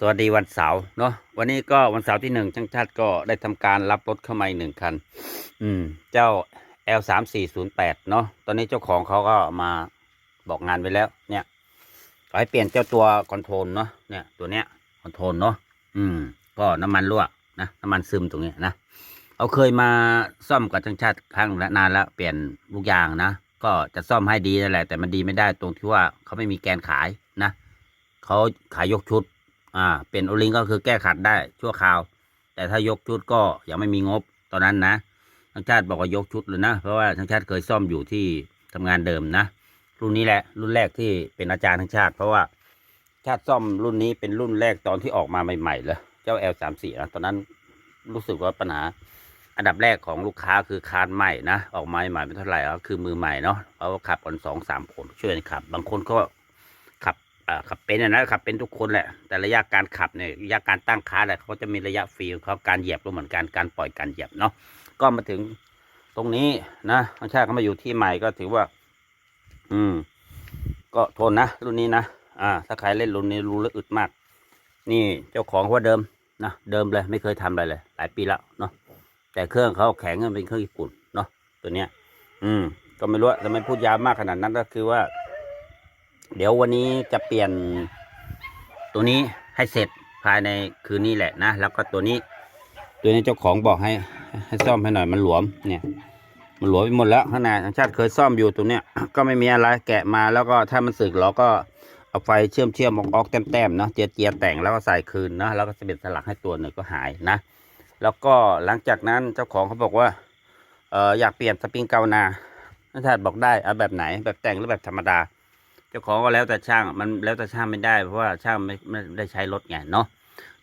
สวัสดีวันเสาร์เนาะวันนี้ก็วันเสาร์ที่หนึ่งช่างชาติก็ได้ทำการรับรถเข้ามาหนึ่งคัน อืม เจ้า L สามสี่ศูนย์แปดเนาะตอนนี้เจ้าของเขาก็มาบอกงานไปแล้ว เนี่ยขอให้เปลี่ยนเจ้าตัวคอนโทรลเนาะเนี่ยตัวเนี้ยคอนโทรลเนาะอืม ก็น้ำมันรั่วนะน้ำมันซึมตรงนี้นะเอาเคยมาซ่อมกับช่างชาติครั้งละนานแล้วเปลี่ยนลูกยางนะก็จะซ่อมให้ดีนั่นแหละแต่มันดีไม่ได้ตรงที่ว่าเขาไม่มีแกนขายนะเขาขายยกชุด อ่า เป็นโอลิงก็คือแก้ขัดได้ชั่วคราว แต่ถ้ายกชุดก็ยังไม่มีงบตอนนั้นนะทางชาติบอกว่ายกชุดเลยนะ เพราะว่าทางชาติเคยซ่อมอยู่ที่ทำงานเดิมนะ รุ่นนี้แหละรุ่นแรกที่เป็นอาจารย์ทางชาติ เพราะว่าชาติซ่อมรุ่นนี้เป็นรุ่นแรกตอนที่ออกมาใหม่ๆเลยเจ้า L สามสี่นะตอนนั้นรู้สึกว่าปัญหาอันดับแรกของลูกค้าคือคานใหม่นะ ออกมาใหม่ไม่เท่าไหร่ก็คือมือใหม่เนาะเขาขับกันสองสามคนช่วยกันขับ บางคนก็ ขับเป็นนะขับเป็นทุกคนแหละ แต่ระยะการขับเนี่ยระยะการตั้งขาแหละเขาจะมีระยะฟรีของเขาการเหยียบก็เหมือนกันการปล่อยการเหยียบเนาะก็มาถึงตรงนี้นะทางชาติเขามาอยู่ที่ใหม่ก็ถือว่า อืม ก็ทนนะรุ่นนี้นะอ่า ถ้าใครเล่นรุ่นนี้รู้แล้วอึดมาก นี่เจ้าของเขาเดิมนะเดิมเลยไม่เคยทำอะไรเลย หลายปีแล้วเนาะแต่เครื่องเขาแข็งเป็นเครื่องญี่ปุ่นเนาะตัวเนี้ย อืม ก็ไม่รู้จะไมพูดยาวมากขนาดนั้นก็คือว่า เดี๋ยววันนี้จะเปลี่ยนตัวนี้ให้เสร็จภายในคืนนี้แหละนะ แล้วก็ตัวนี้ ตัวนี้เจ้าของบอกให้ ให้ซ่อมให้หน่อยมันหลวมเนี่ย มันหลวมไปหมดแล้วข้างในทางชาติเคยซ่อมอยู่ตัวเนี้ยก็ไม่มีอะไรแกะมาแล้วก็ถ้ามันสึกเราก็เอาไฟเชื่อมเชื่อมออกออกแต้มๆเนาะเจียเจียๆแต่งแล้วก็ใส่คืนนะแล้วก็จะเป็นสลักให้ตัวหนึ่งก็หายนะ แล้วก็หลังจากนั้นเจ้าของเขาบอกว่าเอออยากเปลี่ยนสปริงเกานาท่านชาติบอกได้เอาแบบไหนแบบแต่งหรือแบบธรรมดา จ้าของก็แล้วแต่ช่างมันแล้วแต่ช่างไม่ได้เพราะว่าช่างไม่ไม่ได้ใช้รถไงเนาะ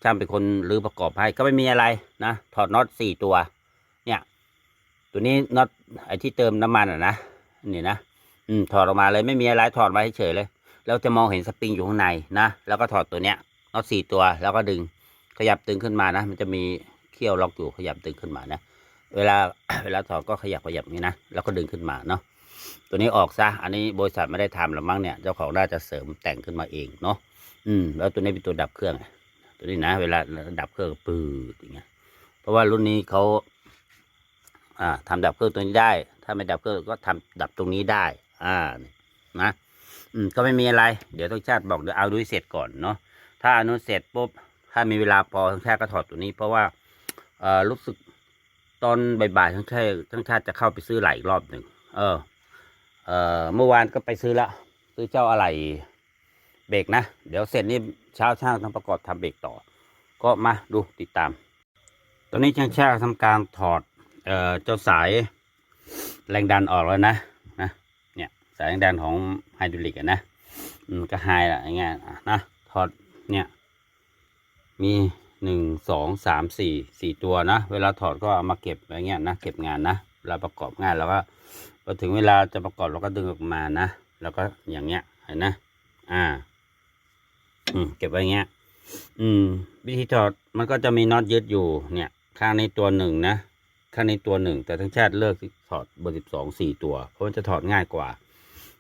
ช่างเป็นคนรื้อประกอบให้ก็ไม่มีอะไรนะถอดน็อตสี่ตัว เนี่ย ตัวนี้น็อตไอ้ที่เติมน้ำมันอะนะนี่นะอืมถอดออกมาเลยไม่มีอะไรถอดไว้เฉยเลยแล้วจะมองเห็นสปริงอยู่ข้างในนะแล้วก็ถอดตัวเนี้ยน็อตสี่ตัวแล้วก็ดึงขยับตึงขึ้นมานะ มันจะมีเขี้ยวล็อกอยู่ขยับตึงขึ้นมานะ เวลาเวลาถอดก็ขยับขยับนี้นะแล้วก็ดึงขึ้นมาเนาะ ตัวนี้ออกซะ อันนี้บริษัทไม่ได้ทำหรอกมั้งเนี่ย เจ้าของน่าจะเสริมแต่งขึ้นมาเองเนาะ อืม แล้วตัวนี้เป็นตัวดับเครื่อง ตัวนี้นะ เวลาดับเครื่องปืดอย่างเงี้ย เพราะว่ารุ่นนี้เขาอ่าทำดับเครื่องตัวนี้ได้ ถ้าไม่ดับเครื่องก็ทำดับตรงนี้ได้ อ่า นะ อืม ก็ไม่มีอะไร เดี๋ยวต้องชาติบอกเดี๋ยวเอาดูเสร็จก่อนเนาะ ถ้าอนุเสร็จปุ๊บ ถ้ามีเวลาพอทั้งชาติก็ถอดตัวนี้ เพราะว่าเอ่อรู้สึกตอนบ่ายๆทั้งชาติทั้งชาติจะเข้าไปซื้อไหลอีกรอบหนึ่ง เออ เอ่อเมื่อวานก็ไปซื้อละซื้อเจ้าอะไรเบรกนะ เดี๋ยวเสร็จนี่เช้าช่างต้องประกอบทำเบรกต่อ ก็มาดูติดตาม ตอนนี้ช่างชาติทำการถอดเอ่อเจ้าสายแรงดันออกแล้วนะนะเนี่ยสายแรงดันของไฮดรอลิกนะอืมก็ไฮละอย่างเงี้ยนะถอดเนี่ยมีหนึ่งสองสามสี่สี่ตัวนะ เวลาถอดก็เอามาเก็บอะไรเงี้ยนะ เก็บงานนะ เวลาประกอบง่านแล้วก็พอถึงเวลาจะประกอบเราก็ดึงออกมานะ แล้วก็อย่างเงี้ยเห็นนะ อ่า อืมเก็บไว้เงี้ย อืม วิธีถอดมันก็จะมีน็อตยึดอยู่ เนี่ย ข้างในตัวหนึ่งนะข้างในตัวหนึ่งแต่ทั้งชาติเลิกถอดเบอร์สิบสองสี่ตัว เพราะมันจะถอดง่ายกว่า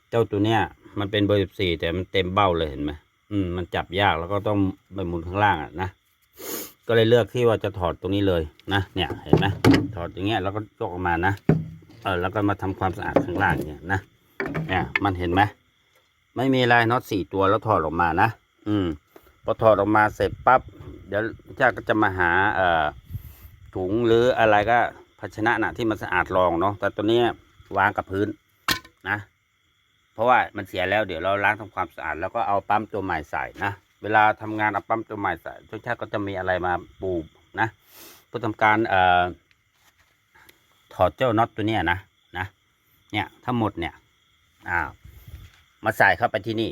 เจ้าตัวเนี้ยมันเป็นเบอร์สิบสี่แต่มันเต็มเบ้าเลยเห็นไหมอืมมันจับยากแล้วก็ต้องไปหมุนข้างล่างอะนะ ก็เลยเลือกที่ว่าจะถอดตรงนี้เลยนะ เนี่ยเห็นไหมถอดอย่างเงี้ยแล้วก็ยกออกมานะ เออแล้วก็มาทำความสะอาดข้างล่างเนี่ยนะ เนี่ยมันเห็นไหมไม่มีอะไรน็อตสี่ตัวแล้วถอดออกมานะ อืม พอถอดออกมาเสร็จปั๊บ เดี๋ยวจ้าก็จะมาหาเอ่อถุงหรืออะไรก็ภาชนะนะที่มันสะอาดรองเนาะ แต่ตัวเนี้ยวางกับพื้นนะ เพราะว่ามันเสียแล้วเดี๋ยวเราล้างทำความสะอาดแล้วก็เอาปั๊มตัวใหม่ใส่นะ เวลาทำงานเอาปั๊มตัวใหม่ใส่ทุกชาติก็จะมีอะไรมาปูนะเพื่อทำการเอ่อถอดเจ้าน็อตตัวเนี้ยนะนะเนี่ยทั้งหมดเนี่ยอ้าวมาใส่เข้าไปที่นี่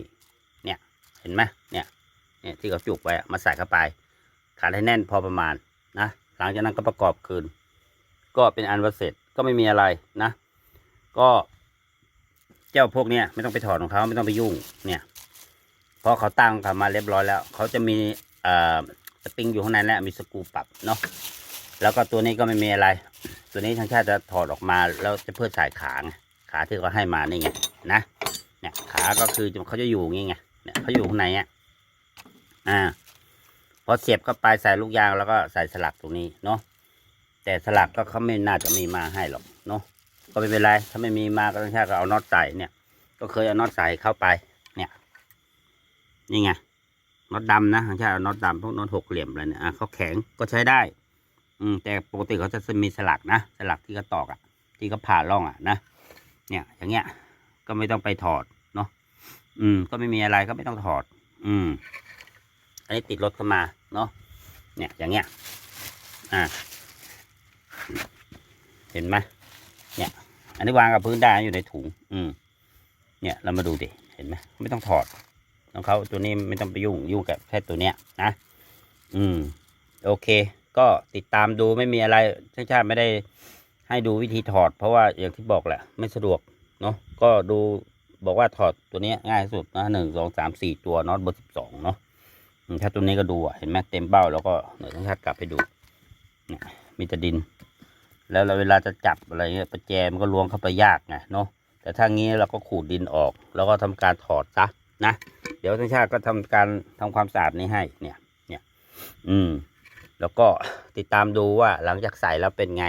เนี่ยเห็นไหมเนี่ยเนี่ยที่เขาจุกไว้มาใส่เข้าไปขัดให้แน่นพอประมาณนะหลังจากนั้นก็ประกอบคืน ก็เป็นอันว่าเสร็จก็ไม่มีอะไรนะ ก็เจ้าพวกเนี้ยไม่ต้องไปถอดของเขาไม่ต้องไปยุ่งเนี่ย เพราะเขาตั้งเขามาเรียบร้อยแล้ว เขาจะมีสปริงอยู่ข้างในแล้วมีสกรูปรับเนาะแล้วก็ตัวนี้ก็ไม่มีอะไร ตัวนี้ทางชาติจะถอดออกมาแล้วจะเพื่อใส่ขาไงขาที่เขาให้มานี่ไงนะเนี่ยขาก็คือเขาจะอยู่อย่างงี้ไงเนี่ยเขาอยู่ข้างในอะอ่าพอเสียบเข้าไปใส่ลูกยางแล้วก็ใส่สลักตรงนี้เนาะแต่สลักก็เขาไม่น่าจะมีมาให้หรอกเนาะก็ไม่เป็นไรถ้าไม่มีมาก็ต้องใช้ก็เอาน็อตใส่เนี่ย ก็เคยเอาน็อตใส่เข้าไป นี่ไงน็อตดำนะใช่น็อตดำพวกน็อตหกเหลี่ยมอะไรเนี่ยอะเขาแข็งก็ใช้ได้ อืมแต่ปกติเขาจะมีสลักนะ สลักที่เขาตอกอะ่ะ ที่เขาผ่าร่องอะ่ะนะเนี่ยอย่างเงี้ย ก็ไม่ต้องไปถอดเนาะอืม ก็ไม่มีอะไรก็ไม่ต้องถอด อืม อันนี้ติดรถเข้ามาเนาะเนี่ยอย่างเงี้ยอ่าเห็นไหมเนี่ย อันนี้วางกับพื้นได้อยู่ในถุง อืม เนี่ยเรามาดูดิเห็นไหมไม่ต้องถอด ของเขาตัวนี้ไม่ต้องไปยุ่งยุ่งกับแค่ตัวเนี้ยนะ อืม โอเค ก็ติดตามดูไม่มีอะไรช่างชาติไม่ได้ให้ดูวิธีถอด เพราะว่าอย่างที่บอกแหละ ไม่สะดวกเนาะก็ดูบอกว่าถอดตัวนี้ง่ายสุดนะหนึ่งสองสามสี่ตัวน็อตเบอร์สิบสองเนาะถ้าตัวนี้ก็ดูอะเห็นไหมเต็มเบ้าแล้วก็เดี๋ยวช่างชาติกลับไปดูเนี่ยมีแต่ดิน แล้วเราเวลาจะจับอะไรเงี้ยประแจมันก็ล้วงเข้าไปยากไงเนาะแต่ถ้างี้เราก็ขูดดินออก แล้วก็ทำการถอดซะนะ เดี๋ยวทั้งชาติก็ทำการทำความสะอาดนี้ให้ เนี่ย เนี่ย อืม แล้วก็ติดตามดูว่าหลังจากใส่แล้วเป็นไง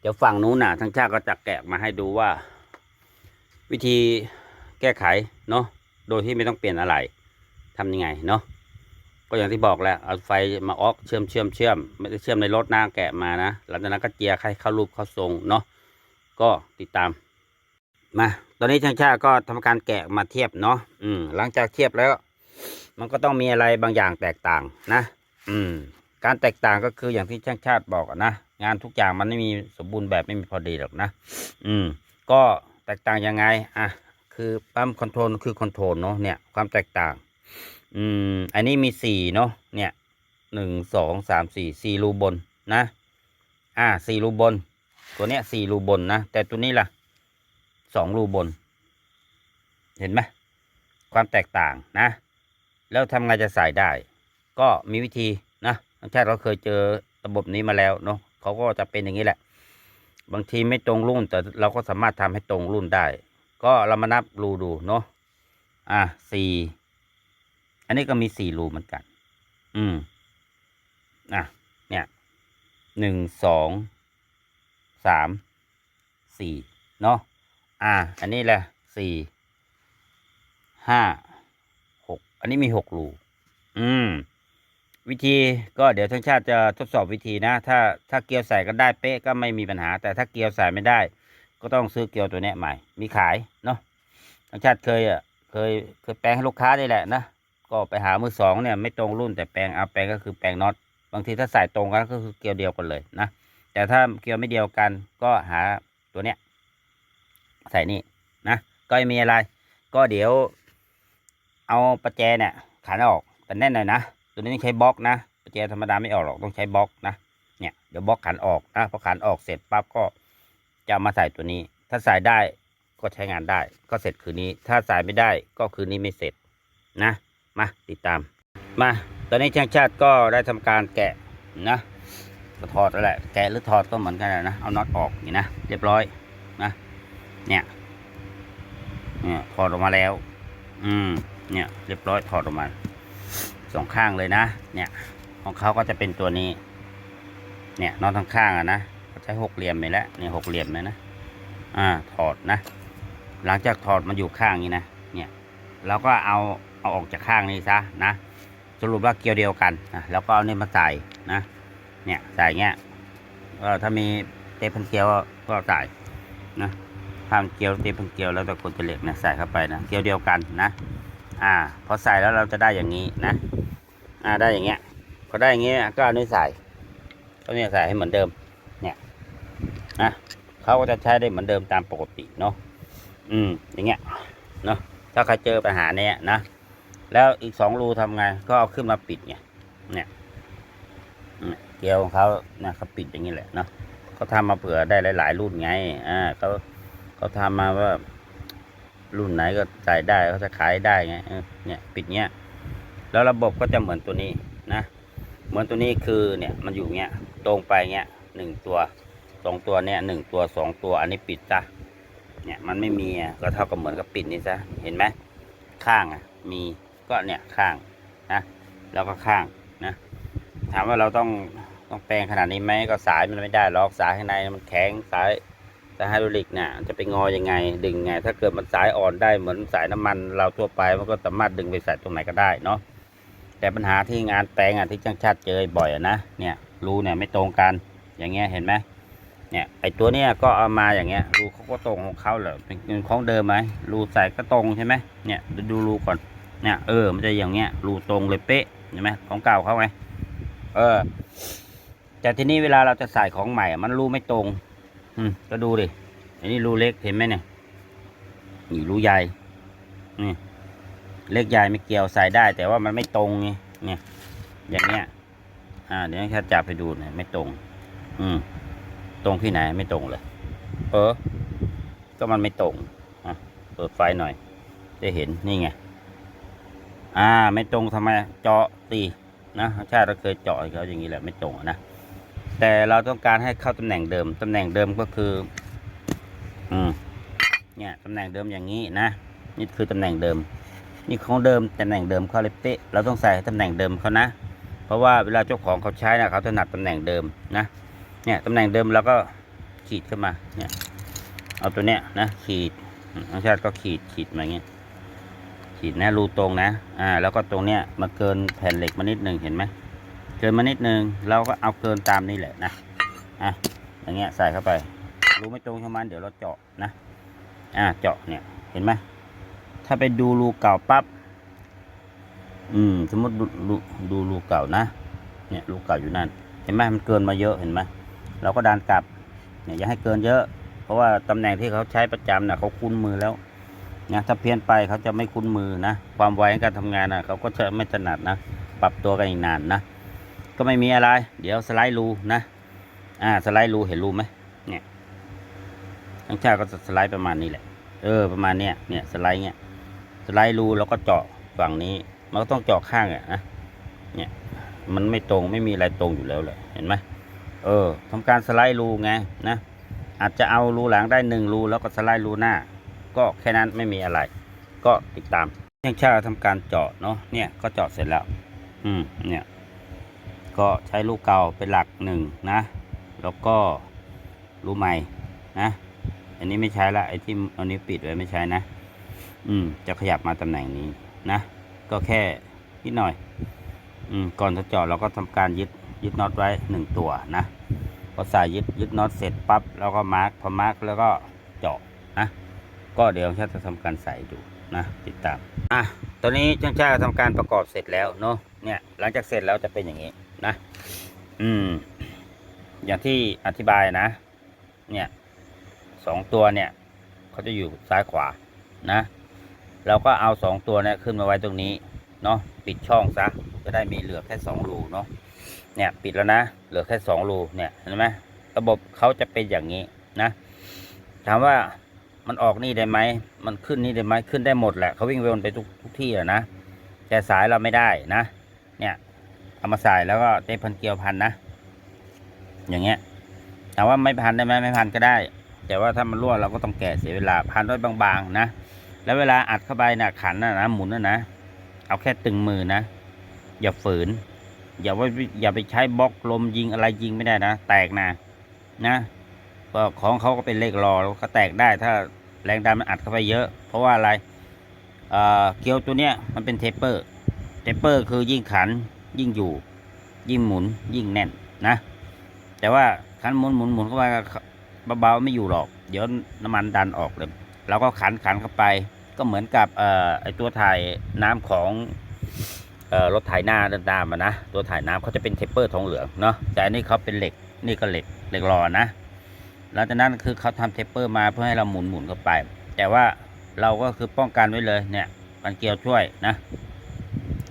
เดี๋ยวฝั่งนู้นน่ะทั้งชาติก็จะแกะมาให้ดูว่า วิธีแก้ไขเนาะ โดยที่ไม่ต้องเปลี่ยนอะไรทำยังไงเนาะ ก็อย่างที่บอกแหละ เอาไฟมาออกเชื่อมเชื่อมเชื่อมไม่ได้เชื่อมในรถนะแกะมานะ หลังจากนั้นก็เจียให้เข้ารูปเข้าทรงเนาะ ก็ติดตาม มา ตอนนี้ช่างชาติก็ทำการแกะมาเทียบเนาะอืม หลังจากเทียบแล้ว มันก็ต้องมีอะไรบางอย่างแตกต่างนะ อืม การแตกต่างก็คืออย่างที่ช่างชาติบอกนะงานทุกอย่างมันไม่มีสมบูรณ์แบบไม่มีพอดีหรอกนะ อืม ก็แตกต่างยังไง อะ คือปั๊มคอนโทรลคือคอนโทรลเนาะเนี่ยความแตกต่าง อืม อันนี้มีสี่เนาะเนี่ยหนึ่งสองสามสี่สี่รูบนนะ อ่าสี่รูบน ตัวเนี้ยสี่รูบนนะ แต่ตัวนี้ล่ะ สองรูบน เห็นไหมความแตกต่างนะ แล้วทำไงจะใส่ได้ ก็มีวิธีนะทางชาติเราเคยเจอระบบนี้มาแล้วเนาะเขาก็จะเป็นอย่างนี้แหละ บางทีไม่ตรงรุ่นแต่เราก็สามารถทำให้ตรงรุ่นได้ ก็เรามานับรูดูเนาะอะสี่อันนี้ก็มีสี่รูเหมือนกัน อืมอะเนี่ยหนึ่งสองสามสี่เนาะ อ่า อันนี้แหละสี่ห้าหกอันนี้มีหกรูอืม วิธีก็เดี๋ยวทั้งชาติจะทดสอบวิธีนะ ถ้าถ้าเกียวใส่ก็ได้เป๊ะก็ไม่มีปัญหา แต่ถ้าเกียวใส่ไม่ได้ ก็ต้องซื้อเกียวตัวนี้ใหม่ มีขายเนาะทั้งชาติเคยอะเคยเคยแปลงให้ลูกค้าได้แหละนะก็ไปหามือสองเนี่ยไม่ตรงรุ่นแต่แปลงเอาแปลงก็คือแปลงน็อตบางทีถ้าใส่ตรงกันก็คือเกลียวเดียวกันเลยนะแต่ถ้าเกลียวไม่เดียวกันก็หาตัวเนี้ย ใส่นี่นะก็ไม่มีอะไร ก็เดี๋ยว เอาประแจเนี่ยขันออกแต่แน่นหน่อยนะตัวนี้ใช้บล็อกนะประแจธรรมดาไม่ออกหรอกต้องใช้บล็อกนะเนี่ยเดี๋ยวบล็อกขันออกนะพอขันออกเสร็จปั๊บก็จะมาใส่ตัวนี้ ถ้าใส่ได้ก็ใช้งานได้ ก็เสร็จคืนนี้ ถ้าใส่ไม่ได้ก็คืนนี้ไม่เสร็จนะมาติดตาม มาตอนนี้ช่างชาติก็ได้ทำการแกะนะก็ถอดแล้วแหละแกะหรือถอดก็เหมือนกันนะเอาน็อตออกนี่นะเรียบร้อย เนี่ย เนี่ยถอดออกมาแล้ว อืม เนี่ย เรียบร้อยถอดออกมาสองข้างเลยนะ เนี่ย ของเขาก็จะเป็นตัวนี้ เนี่ยนอตทั้งข้างอะนะเขาใช้หกเหลี่ยมไปแล้วเนี่ยหกเหลี่ยมเลยนะ อ่า ถอดนะ หลังจากถอดมาอยู่ข้างนี้นะ เนี่ยเราก็เอาเอาออกจากข้างนี้ซะนะ สรุปว่าเกลียวเดียวกันนะแล้วก็เอานี่มาใส่นะ เนี่ยใส่เงี้ยก็ถ้ามีเทปพันเกลียวก็ใส่นะ ถ้ามันเกลียวเทปพันเกลียวแล้วแต่คนจะเหล็กนะใส่เข้าไปนะเกลียวเดียวกันนะ อ่า พอใส่แล้วเราจะได้อย่างนี้นะ อ่าได้อย่างเงี้ยพอได้อย่างเงี้ยก็เอานี่ใส่ก็เนี่ยใส่ให้เหมือนเดิม เนี่ยนะเขาก็จะใช้ได้เหมือนเดิมตามปกติเนาะอืมอย่างเงี้ยเนาะถ้าใครเจอปัญหาเนี้ยนะแล้วอีกสองรูทำไงก็เอาขึ้นมาปิดไงเนี่ยเนี่ยเกลียวของเขาเนี่ยเขาปิดอย่างนี้แหละเนาะเขาทำมาเผื่อได้หลาย ๆ รุ่นไงอ่าเขา เขาทำมาว่า รุ่นไหนก็ใส่ได้เขาจะขายได้ไงเนี่ยปิดเงี้ยแล้วระบบก็จะเหมือนตัวนี้นะเหมือนตัวนี้คือเนี่ยมันอยู่เงี้ยตรงไปเงี้ยหนึ่งตัวสองตัวเนี่ยหนึ่งตัวสองตัวอันนี้ปิดซะเนี่ยมันไม่มีก็เท่ากับเหมือนกับปิดนี่ซะเห็นไหมข้างอะมีก็เนี่ยข้างนะแล้วก็ข้างนะถามว่าเราต้องต้องแปลงขนาดนี้ไหมก็สายมันไม่ได้หรอกสายข้างในมันแข็งสาย สายไฮดรอลิกเนี่ยจะไปงอยังไง ดึงไง ถ้าเกิดมันสายอ่อนได้เหมือนสายน้ำมันเราทั่วไปมันก็สามารถดึงไปใส่ตรงไหนก็ได้เนาะแต่ปัญหาที่งานแปลงอะที่ช่างชาติเจอบ่อยอะนะเนี่ยรูเนี่ยไม่ตรงกันอย่างเงี้ยเห็นไหมเนี่ยไอตัวเนี้ยก็เอามาอย่างเงี้ยรูเขาก็ตรงของเขาเหรอเป็นของเดิมไหมรูใส่ก็ตรงใช่ไหมเนี่ยดูรูก่อนเนี่ยเออมันจะอย่างเงี้ยรูตรงเลยเป๊ะเห็นไหมของเก่าเขาไงเออแต่ทีนี้เวลาเราจะใส่ของใหม่มันรูไม่ตรง อืมก็ดูดิ อันนี้รูเล็กเห็นไหมเนี่ย นี่รูใหญ่ นี่ เล็กใหญ่ไม่เกี่ยวใส่ได้ แต่ว่ามันไม่ตรงไง เนี่ย อย่างเนี้ย อ่า เดี๋ยวแค่จับไปดูเนี่ยไม่ตรง อืม ตรงที่ไหนไม่ตรงเลย เออ ก็มันไม่ตรง อะ เปิดไฟหน่อยได้เห็น นี่ไง อ่า ไม่ตรงทำไม เจาะตีนะชาติเราเคยเจาะเขาอย่างนี้แหละ ไม่ตรงนะ แต่เราต้องการให้เข้าตำแหน่งเดิม ตำแหน่งเดิมก็คือ อืม เนี่ยตำแหน่งเดิมอย่างนี้นะ นี่คือตำแหน่งเดิม นี่ของเดิมตำแหน่งเดิมเขาเลยเป๊ะ เราต้องใส่ตำแหน่งเดิมเขานะ เพราะว่าเวลาเจ้าของเขาใช้นะเขาถนัดตำแหน่งเดิมนะ เนี่ยตำแหน่งเดิมเราก็ขีดขึ้นมา เนี่ย เอาตัวเนี้ยนะขีดอืมน้องชาติก็ขีดขีดมาอย่างเงี้ยขีดนะรูตรงนะ อ่า แล้วก็ตรงเนี้ยมาเกินแผ่นเหล็กมานิดหนึ่งเห็นไหม เกินมานิดนึงเราก็เอาเกินตามนี้แหละนะอะอย่างเงี้ยใส่เข้าไป รูไม่ตรงของมันเดี๋ยวเราเจาะนะอ่าเจาะเนี่ยเห็นไหมถ้าไปดูรูเก่าปั๊บอืมสมมติดูดูรูเก่านะ เนี่ยรูเก่าอยู่นั่น เห็นไหมมันเกินมาเยอะเห็นไหมเราก็ดันกลับเนี่ยอย่าให้เกินเยอะ เพราะว่าตำแหน่งที่เขาใช้ประจำน่ะเขาคุ้นมือแล้วนะถ้าเพี้ยนไปเขาจะไม่คุ้นมือนะ ความไวในการทำงานนะเขาก็จะไม่ถนัดนะ ปรับตัวกันอีกนานนะ ก็ไม่มีอะไร เดี๋ยวสไลด์รูนะอ่าสไลด์รูเห็นรูไหมเนี่ยทั้งชาก็จะสไลด์ประมาณนี้แหละ เออ ประมาณเนี้ยเนี่ยสไลด์เนี้ยสไลด์รูแล้วก็เจาะฝั่งนี้ มันก็ต้องเจาะข้างอะนะเนี่ยมันไม่ตรงไม่มีอะไรตรงอยู่แล้วเลยเห็นไหมเออทำการสไลด์รูไงนะอาจจะเอารูหลังได้หนึ่งรูแล้วก็สไลด์รูหน้า ก็แค่นั้นไม่มีอะไร ก็ติดตามช่างชาติทำการเจาะเนาะเนี่ยก็เจาะเสร็จแล้ว อืมเนี่ย ก็ใช้ลูกเก่าเป็นหลักหนึ่งนะ แล้วก็รูใหม่นะ อันนี้ไม่ใช้ละไอ้ที่เอานี้ปิดไว้ไม่ใช้นะ อืม จะขยับมาตำแหน่งนี้นะ ก็แค่นิดหน่อย อืม ก่อนจะเจาะเราก็ทำการยึดยึดน็อตไว้หนึ่งตัวนะพอใส่ยึดยึดน็อตเสร็จปั๊บแล้วก็มาร์กพอมาร์กแล้วก็เจาะนะก็เดี๋ยวช่างจะทำการใส่ดูนะติดตาม อะ ตอนนี้ช่างชาทำการประกอบเสร็จแล้วเนาะ เนี่ย หลังจากเสร็จแล้วจะเป็นอย่างนี้ นะ อืม อย่างที่อธิบายนะ เนี่ยสองตัวเนี่ยเขาจะอยู่ซ้ายขวานะ เราก็เอาสองตัวเนี่ยขึ้นมาไว้ตรงนี้เนาะปิดช่องซะจะได้มีเหลือแค่สองรูเนาะเนี่ยปิดแล้วนะเหลือแค่สองรูเนี่ยเห็นไหมระบบเขาจะเป็นอย่างนี้นะถามว่ามันออกนี่ได้ไหม มันขึ้นนี่ได้ไหม ขึ้นได้หมดแหละ เขาวิ่งวนไปทุกทุกที่อะนะ แต่สายเราไม่ได้นะ เนี่ย เอามาใส่แล้วก็เทพันเกลียวพันนะ อย่างเงี้ยถามว่าไม่พันได้ไหมไม่พันก็ได้ แต่ว่าถ้ามันรั่วเราก็ต้องแกะเสียเวลาพันด้วยบางๆนะ แล้วเวลาอัดเข้าไปนะขันนะนะหมุนนะนะเอาแค่ตึงมือนะ อย่าฝืน อย่าว่าอย่าไปใช้บล็อกลมยิงอะไรยิงไม่ได้นะ แตกนะนะก็ของเขาก็เป็นเลขรอแล้วก็แตกได้ ถ้าแรงดันมันอัดเข้าไปเยอะ เพราะว่าอะไรเอ่อเกลียวตัวเนี้ยมันเป็นเทปเปอร์ เทปเปอร์คือยิ่งขัน ยิ่งอยู่ ยิ่งหมุนยิ่งแน่นนะ แต่ว่าขันหมุนหมุนหมุนเข้าไปเบาๆไม่อยู่หรอก เดี๋ยวน้ำมันดันออกเลยเราก็ขันขันเข้าไป ก็เหมือนกับเอ่อไอตัวถ่ายน้ำของเอ่อรถถ่ายหน้าเดินตามอะนะตัวถ่ายน้ำเขาจะเป็นเทปเปอร์ทองเหลืองเนาะแต่อันนี้เขาเป็นเหล็กนี่ก็เหล็กเหล็กรอนะหลังจากนั้นคือเขาทำเทปเปอร์มาเพื่อให้เราหมุนหมุนเข้าไป แต่ว่าเราก็คือป้องกันไว้เลยเนี่ยมันเกลียวช่วยนะ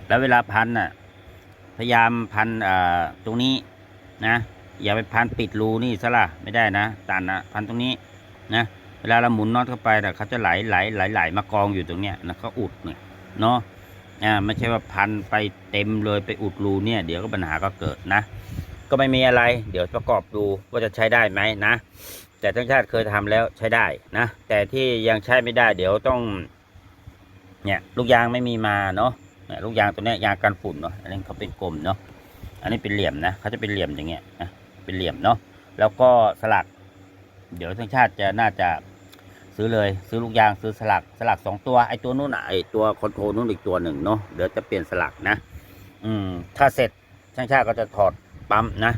แล้วเวลาพันน่ะ พยายามพันอ่าตรงนี้นะ อย่าไปพันปิดรูนี่ซะละไม่ได้นะตันนะพันตรงนี้นะเวลาเราหมุนน็อตเข้าไปแต่เขาจะไหลไหลไหลไหลมากองอยู่ตรงเนี้ยแล้วก็อุดเนี่ยเนาะอ่าไม่ใช่ว่าพันไปเต็มเลยไปอุดรูเนี่ย เดี๋ยวก็ปัญหาก็เกิดนะ ก็ไม่มีอะไร เดี๋ยวประกอบดูว่าจะใช้ได้ไหมนะ แต่ทั้งชาติเคยทำแล้วใช้ได้นะ แต่ที่ยังใช้ไม่ได้ เดี๋ยวต้อง เนี่ยลูกยางไม่มีมาเนาะ ลูกยางตัวนี้ยางกันฝุ่นเนาะอันนี้เขาเป็นกลมเนาะอันนี้เป็นเหลี่ยมนะเขาจะเป็นเหลี่ยมอย่างเงี้ยนะเป็นเหลี่ยมเนาะแล้วก็สลัก เดี๋ยวทั้งชาติจะน่าจะซื้อเลยซื้อลูกยางซื้อสลักสลักสองตัวไอตัวนู้นน่ะไอตัวคอนโทรลนู้นอีกตัวหนึ่งเนาะเดี๋ยวจะเปลี่ยนสลักนะ อืมถ้าเสร็จช่างชาติก็จะถอดปั๊มนะ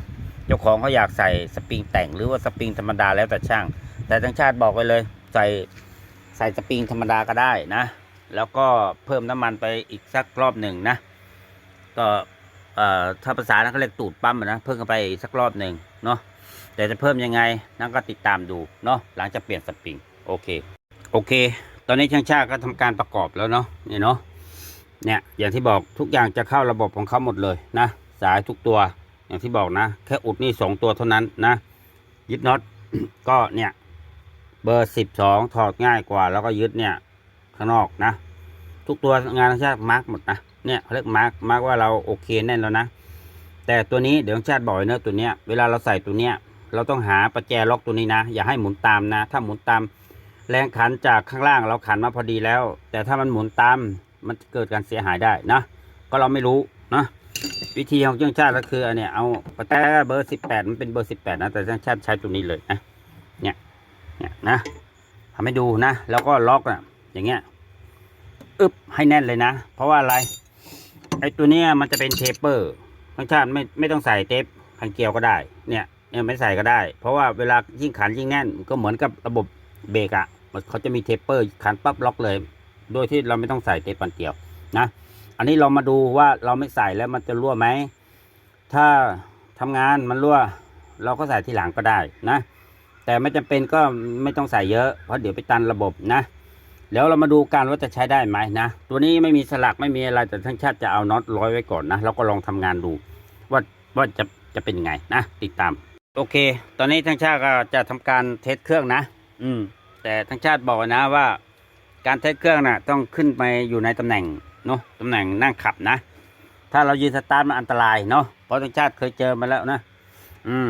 เจ้าของเขาอยากใส่สปริงแต่งหรือว่าสปริงธรรมดาแล้วแต่ช่าง แต่ช่างชาติบอกไว้เลย ใส่ใส่สปริงธรรมดาก็ได้นะ แล้วก็เพิ่มน้ำมันไปอีกสักรอบหนึ่งนะ ก็ถ้าภาษานั้นเขาเรียกตูดปั๊มนะ เพิ่มไปอีกสักรอบหนึ่งเนาะ แต่จะเพิ่มยังไงนั่นก็ติดตามดูเนาะ หลังจากเปลี่ยนสปริง โอเค โอเค ตอนนี้ช่างชาติก็ทำการประกอบแล้วเนาะ นี่เนาะ เนี่ย อย่างที่บอกทุกอย่างจะเข้าระบบของเขาหมดเลยนะ สายทุกตัว อย่างที่บอกนะ แค่อุดนี่สองตัวเท่านั้นนะ ยึดน็อตก็เนี่ย เบอร์สิบสองถอดง่ายกว่า แล้วก็ยึดเนี่ย ข้างนอกนะ ทุกตัวงานชาติมาร์กหมดนะเนี่ยเขาเรียกมาร์กมาร์กว่าเราโอเคแน่นแล้วนะ แต่ตัวนี้เดี๋ยวชาติบ่อกไว้เนอะตัวเนี้ยเวลาเราใส่ตัวเนี้ยเราต้องหาประแจล็อกตัวนี้นะ อย่าให้หมุนตามนะ ถ้าหมุนตามแรงขันจากข้างล่างเราขันมาพอดีแล้ว แต่ถ้ามันหมุนตามมันเกิดการเสียหายได้นะก็เราไม่รู้นะวิธีของเจ้าชาติก็คืออันเนี้ยเอาประแจเบอร์สิบแปดมันเป็นเบอร์สิบแปดนะแต่เจ้าชาติใช้ตัวนี้เลยนะเนี่ยเนี่ยนะทำให้ดูนะ แล้วก็ล็อกอะ อย่างเงี้ยอึบให้แน่นเลยนะ เพราะว่าอะไร ไอ้ตัวเนี้ยมันจะเป็นเทปเปอร์ทั้งชาติไม่ไม่ต้องใส่เทปพันเกลียวก็ได้ เนี่ยเนี่ยไม่ใส่ก็ได้ เพราะว่าเวลายิ่งขันยิ่งแน่นก็เหมือนกับระบบเบรกอะมันเขาจะมีเทปเปอร์ขันปั๊บล็อกเลย โดยที่เราไม่ต้องใส่เทปพันเกลียวนะ อันนี้เรามาดูว่าเราไม่ใส่แล้วมันจะรั่วไหม ถ้าทำงานมันรั่ว เราก็ใส่ทีหลังก็ได้นะ แต่ไม่จำเป็นก็ไม่ต้องใส่เยอะ เพราะเดี๋ยวไปตันระบบนะ แล้วเรามาดูกันว่าจะใช้ได้ไหมนะ ตัวนี้ไม่มีสลักไม่มีอะไรแต่ทั้งชาติจะเอาน็อตร้อยไว้ก่อนนะแล้วก็ลองทำงานดู ว่าว่าจะจะเป็นยังไงนะ ติดตาม โอเค ตอนนี้ทั้งชาติก็จะทำการเทสเครื่องนะ อืม แต่ทั้งชาติบอกนะว่า การเทสเครื่องน่ะ ต้องขึ้นไปอยู่ในตำแหน่งเนาะตำแหน่งนั่งขับนะ ถ้าเรายืนสตาร์ทมันอันตรายเนาะเพราะทั้งชาติเคยเจอมาแล้วนะ อืม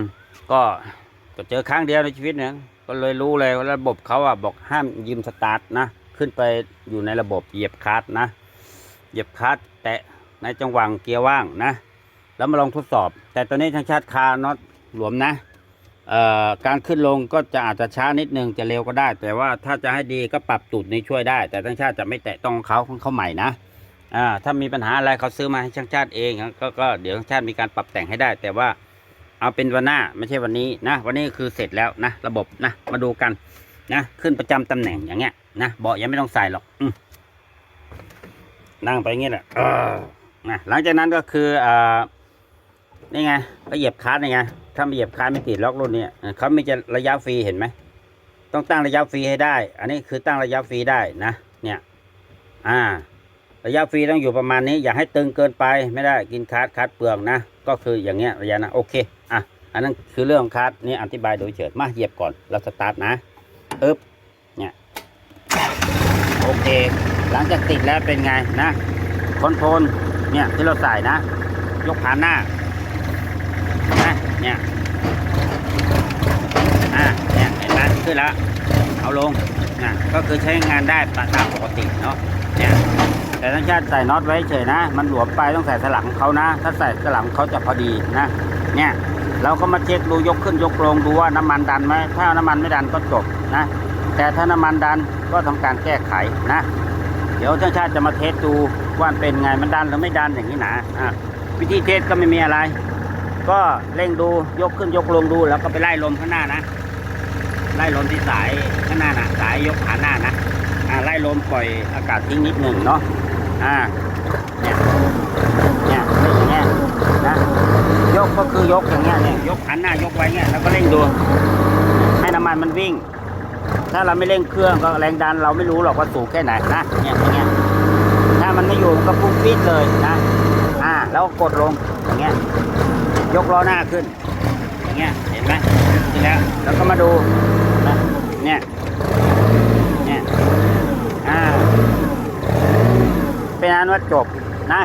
ก็ก็เจอครั้งเดียวในชีวิตเนี่ยก็เลยรู้เลยว่าระบบเขาอะบอกห้ามยืมสตาร์ทนะ ขึ้นไปอยู่ในระบบเหยียบคลัตช์นะ เหยียบคลัตช์แตะในจังหวะเกียร์ว่างนะ แล้วมาลองทดสอบ แต่ตอนนี้ทางชาติคาน็อตหลวมนะเอ่อการขึ้นลงก็จะอาจจะช้านิดนึงจะเร็วก็ได้ แต่ว่าถ้าจะให้ดีก็ปรับตูดนี้ช่วยได้ แต่ทางชาติจะไม่แตะต้องเขาของเขาใหม่นะอ่าถ้ามีปัญหาอะไรเขาซื้อมาให้ช่างชาติเองกก็เดี๋ยวช่างชาติมีการปรับแต่งให้ได้ แต่ว่าเอาเป็นวันหน้าไม่ใช่วันนี้นะ วันนี้คือเสร็จแล้วนะ ระบบนะมาดูกันนะขึ้นประจำตำแหน่งอย่างเงี้ย นะเบาะยังไม่ต้องใส่หรอกอนั่งไปงเงี้ยแหละนะหลังจากนั้นก็คืออ่านี่ไงก็เหยียบคลัตช์นี่ไงถ้าไม่เหยียบคลัตช์ไม่ติดล็อกรุ่นเนี้ยเขาไม่จะระยะฟรีเห็นไหมต้องตั้งระยะฟรีให้ได้ อันนี้คือตั้งระยะฟรีได้นะ เนี่ย อ่า ระยะฟรีต้องอยู่ประมาณนี้ อย่าให้ตึงเกินไปไม่ได้กินคาร์ดคาร์ดเปลืองนะ ก็คืออย่างเงี้ยระยะนะโอเค อะ อันนั้นคือเรื่องคาร์ดนี่อธิบายโดยเฉยมาเหยียบก่อนเราสตาร์ทนะปึ๊บเนี่ย โอเค หลังจากติดแล้วเป็นไงนะคอนโทรลเนี่ยที่เราใส่นะ ยกผ่านหน้านะเนี่ยอะเนี่ยเห็นไหมขึ้นแล้วเอาลงนะก็คือใช้งานได้ตามปกติเนาะเนี่ยแต่ทั้งชาติใส่น็อตไว้เฉยนะ มันหลวมไปต้องใส่สลักของเขานะ ถ้าใส่สลักของเขาจะพอดีนะ เนี่ยเราก็มาเช็คดูยกขึ้นยกลงดูว่าน้ำมันดันไหมถ้าน้ำมันไม่ดันก็จบนะ แต่ถ้าน้ำมันดันก็ทำการแก้ไขนะ เดี๋ยวช่างชาติจะมาเทสดูว่าเป็นไงมันดันหรือไม่ดันอย่างนี้นะอะวิธีเทสก็ไม่มีอะไร ก็เร่งดูยกขึ้นยกลงดูแล้วก็ไปไล่ลมข้างหน้านะ ไล่ลมที่สายข้างหน้านะสายยกขาหน้านะอ่าไล่ลมปล่อยอากาศทิ้งนิดหนึ่งเนาะอ่าเนี่ยเนี่ยอย่างเงี้ยนะยกก็คือยกอย่างเงี้ยเนี่ยยกขันหน้ายกไว้เงี้ยแล้วก็เร่งดู ให้น้ำมันมันวิ่ง ถ้าเราไม่เร่งเครื่องก็แรงดันเราไม่รู้หรอกว่าสูงแค่ไหนนะเนี่ยอย่างเงี้ยถ้ามันไม่อยู่มันก็พุ่งปี๊ดเลยนะอ่าแล้วก็กดลงอย่างเงี้ยยกล้อหน้าขึ้น อย่างเงี้ยเห็นไหมทีแล้วแล้วก็มาดูนะเนี่ยเนี่ยอ่าเป็นอันว่าจบนะ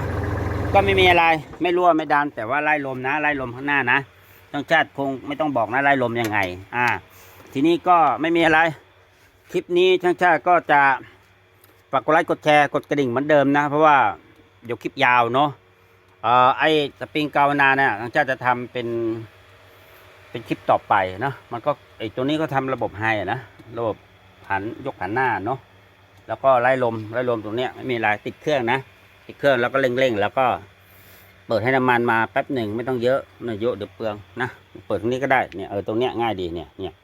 ก็ไม่มีอะไรไม่รั่วไม่ดันแต่ว่าไล่ลมนะไล่ลมข้างหน้านะต้องชาติคงไม่ต้องบอกนะไล่ลมยังไง อ่า ทีนี้ก็ไม่มีอะไร คลิปนี้ช่างชาติก็จะฝากกดไลค์กดแชร์กดกระดิ่งเหมือนเดิมนะ เพราะว่าเดี๋ยวคลิปยาวเนาะเอ่อไอสปริงกาวนาเนี่ยทางชาติจะทำเป็นเป็นคลิปต่อไปเนาะมันก็ไอตัวนี้ก็ทำระบบไฮอะนะระบบหันยกหันหน้าเนาะแล้วก็ไล่ลมไล่ลมตรงเนี้ยไม่มีอะไรติดเครื่องนะ ติดเครื่องแล้วก็เร่งๆแล้วก็เปิดให้น้ำมันมาแป๊บหนึ่งไม่ต้องเยอะไม่เยอะเดี๋ยวเปลืองนะ เปิดตรงนี้ก็ได้เนี่ยเออตรงเนี้ยง่ายดีเนี่ยเนี่ย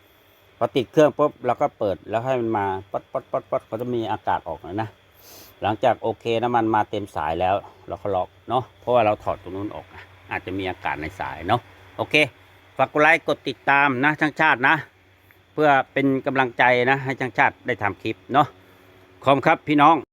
อติดเครื่องปุ๊บเราก็เปิดแล้วให้มันมาป๊อดป๊อดป๊อดป๊อดเขาจะมีอากาศออกนะนะ หลังจากโอเคน้ำมันมาเต็มสายแล้วเราก็ล็อกเนาะเพราะว่าเราถอดตรงนู้นออกนะอาจจะมีอากาศในสายเนาะโอเคฝากกดไลค์กดติดตามนะช่างชาตินะ เพื่อเป็นกำลังใจนะให้ช่างชาติได้ทำคลิปเนาะขอบคุณครับพี่น้อง